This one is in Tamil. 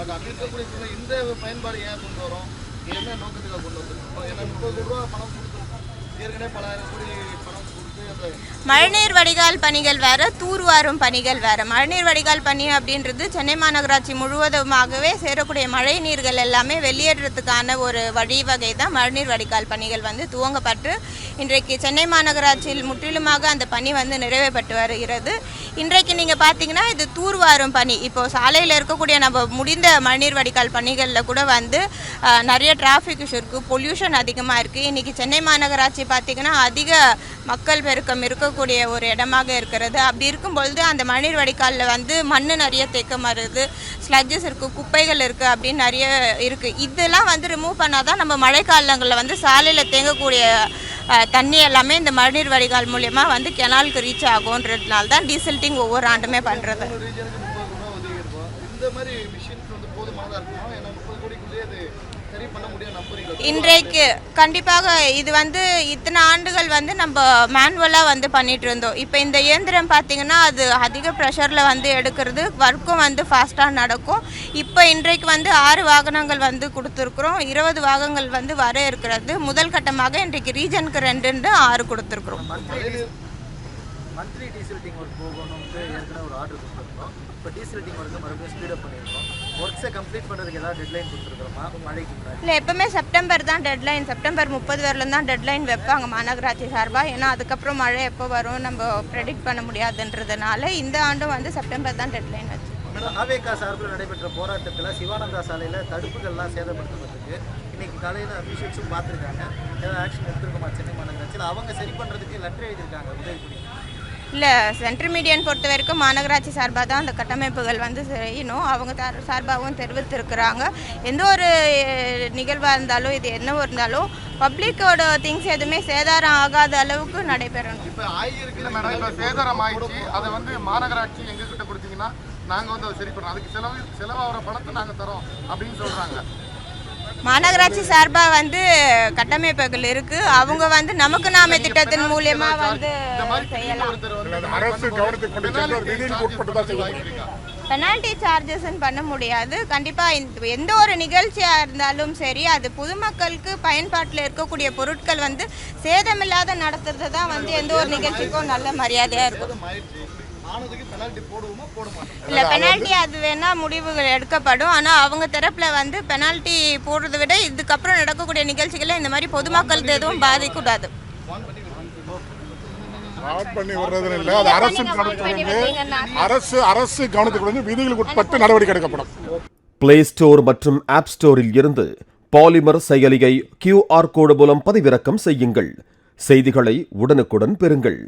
பட் அப்படி இருக்கக்கூடிய இந்த பயன்பாடு ஏன் கொண்டு வரோம்? என்ன நோக்கத்துக்காக கொண்டு வந்துருக்கோம்? ஏன்னா முப்பது ரூபா பணம் மழைநீர் வடிகால் பணிகள் வேற தூர்வாரும் பணிகள் வேற. மழைநீர் வடிகால் பணி அப்படின்றது சென்னை மாநகராட்சி முழுவதுமாகவே சேரக்கூடிய மழை நீர்கள் எல்லாமே வெளியேறதுக்கான ஒரு வழிவகை தான் மழைநீர் வடிகால் பணிகள் வந்து துவங்கப்பட்டு இன்றைக்கு சென்னை மாநகராட்சியில் முற்றிலுமாக அந்த பணி வந்து நிறைவேற்றப்பட்டு வருகிறது. இன்றைக்கு நீங்கள் பார்த்தீங்கன்னா இது தூர்வாரும் பணி. இப்போ சாலையில் இருக்கக்கூடிய நம்ம முடிந்த மழைநீர் வடிகால் பணிகளில் கூட வந்து நிறைய டிராஃபிக் இஷ்யூ இருக்குது பொல்யூஷன் அதிகமாக இருக்குது இன்றைக்கி சென்னை மாநகராட்சி பார்த்திங்கன்னா அதிக மக்கள் பெருக்கம் இருக்கக்கூடிய ஒரு இடமாக இருக்கிறது. அப்படி இருக்கும் பொழுது அந்த மணிர் வடிகாலில் வந்து மண் நிறைய தேக்கம் வருது ஸ்லட்ஜஸ் இருக்குது குப்பைகள் இருக்குது அப்படின்னு நிறைய இருக்குது இதெல்லாம் வந்து ரிமூவ் பண்ணால் தான் நம்ம மழைக்காலங்களில் வந்து சாலையில் தேங்கக்கூடிய தண்ணி எல்லாமே இந்த மழைநீர் வடிகால் மூலயமா வந்து கெனாலுக்கு ரீச் ஆகுன்றதுனால தான் டீசல்ட்டிங் ஒவ்வொரு ஆண்டுமே பண்ணுறது இந்த மாதிரி மிஷின்ஸ் வந்து போதுமானதாக இருக்குமா? ஏன்னா முப்பது கோடிக்குள்ளேயே அது இன்றைக்கு கண்டிப்பாக இது வந்து இத்தனை ஆண்டுகள் வந்து நம்ம மேனுவலாக வந்து பண்ணிட்டு இருந்தோம். இப்போ இந்த இயந்திரம் பார்த்தீங்கன்னா அது அதிக ப்ரெஷரில் வந்து எடுக்கிறது ஒர்க்கும் வந்து ஃபாஸ்ட்டாக நடக்கும். இப்போ இன்றைக்கு வந்து ஆறு வாகனங்கள் வந்து கொடுத்துருக்குறோம். இருபது வாகனங்கள் வந்து வர இருக்கிறது. முதல் கட்டமாக இன்றைக்கு ரீஜனுக்கு ரெண்டுன்னு ஆறு கொடுத்துருக்குறோம். மந்த்லி டீசல்ட்டிங் ஒர்க் போகணும்ட்டு ஏற்கனவே ஒரு ஆர்டர் கொடுத்துருக்கோம். இப்போ டீசல்ட்டிங் ஒர்க்கு மறுபடியும் ஸ்பீடப் பண்ணியிருக்கோம் ஒர்க்ஸை கம்ப்ளீட் பண்ணுறதுக்கு ஏதாவது டெட்லைன் கொடுத்துருக்குறோமா? மழைக்கு முன்னாடி. இல்லை எப்பவுமே செப்டம்பர் தான் டெட்லைன் செப்டம்பர் முப்பது வரலும் தான் டெட்லைன் வைப்பாங்க மாநகராட்சி சார்பாக ஏன்னா அதுக்கப்புறம் மழை எப்போ வரும் நம்ம ப்ரெடிக்ட் பண்ண முடியாதுன்றதுனால இந்த ஆண்டும் வந்து செப்டம்பர் தான் டெட்லைன் வச்சு. ஆவேகா சார்பில் நடைபெற்ற போராட்டத்தில் சிவானந்தா சாலையில் தடுப்புகள்லாம் சேதப்படுத்தப்பட்டிருக்கு. இன்னைக்கு காலையில் அபிஷியல்ஸும் பார்த்துருக்காங்க. ஏதாவது ஆக்ஷன் எடுத்துருக்கோமா சென்னை மாநகராட்சியில்? அவங்க சரி பண்ணுறதுக்கு லெட்டர் எழுதியிருக்காங்க உதவி இல்லை சென்ட்ரல் மீடியன் பொறுத்த வரைக்கும் மாநகராட்சி சார்பாக தான் அந்த கட்டமைப்புகள் வந்து செய்யணும். அவங்க தார் சார்பாகவும் தெரிவித்திருக்கிறாங்க. எந்த ஒரு நிகழ்வாக இருந்தாலும் இது என்னவோ இருந்தாலும் பப்ளிக்கோட திங்ஸ் எதுவுமே சேதாரம் ஆகாத அளவுக்கு நடைபெறணும். இப்போ ஆகியிருக்கு மேடம் இப்போ சேதாரம் ஆயிடுச்சு. அதை வந்து மாநகராட்சி எங்ககிட்ட கொடுத்தீங்கன்னா நாங்கள் வந்து அதை சரி பண்ணுறோம் அதுக்கு செலவு செலவாகிற பணத்தை நாங்கள் தரோம் அப்படின்னு சொல்கிறாங்க மாநகராட்சி சார்பாக வந்து கட்டமைப்புகள் இருக்கு. அவங்க வந்து நமக்கு நாம திட்டத்தின் மூலியமா வந்து செய்யலாம். பெனால்ட்டி சார்ஜஸ்ன்னு பண்ண முடியாது. கண்டிப்பாக எந்த ஒரு நிகழ்ச்சியாக இருந்தாலும் சரி அது பொதுமக்களுக்கு பயன்பாட்டில் இருக்கக்கூடிய பொருட்கள் வந்து சேதமில்லாத நடத்துறது தான் வந்து எந்த ஒரு நிகழ்ச்சிக்கும் நல்ல மரியாதையாக இருக்கும். ஆயிடுச்சு ஆனதுக்கு பெனால்ட்டி போடுவோமா போட மாட்டோம்? இல்லை பெனால்ட்டி அது வேணால் முடிவுகள் எடுக்கப்படும். ஆனால் அவங்க தரப்பில் வந்து பெனால்ட்டி போடுறதை விட இதுக்கப்புறம் நடக்கக்கூடிய நிகழ்ச்சிகளை இந்த மாதிரி பொதுமக்களுக்கு எதுவும் பாதிக்கூடாது ஆட் பண்ணி வர்றதுன்னு இல்லை. அது அரசு கவனத்துக்கு அரசு அரசு கவனத்துக்கு வந்து விதிகளுக்கு உட்பட்டு நடவடிக்கை எடுக்கப்படும். பிளே ஸ்டோர் மற்றும் ஆப் ஸ்டோரில் இருந்து பாலிமர் செயலியை கியூஆர் கோடு மூலம் பதிவிறக்கம் செய்யுங்கள். செய்திகளை உடனுக்குடன் பெறுங்கள்.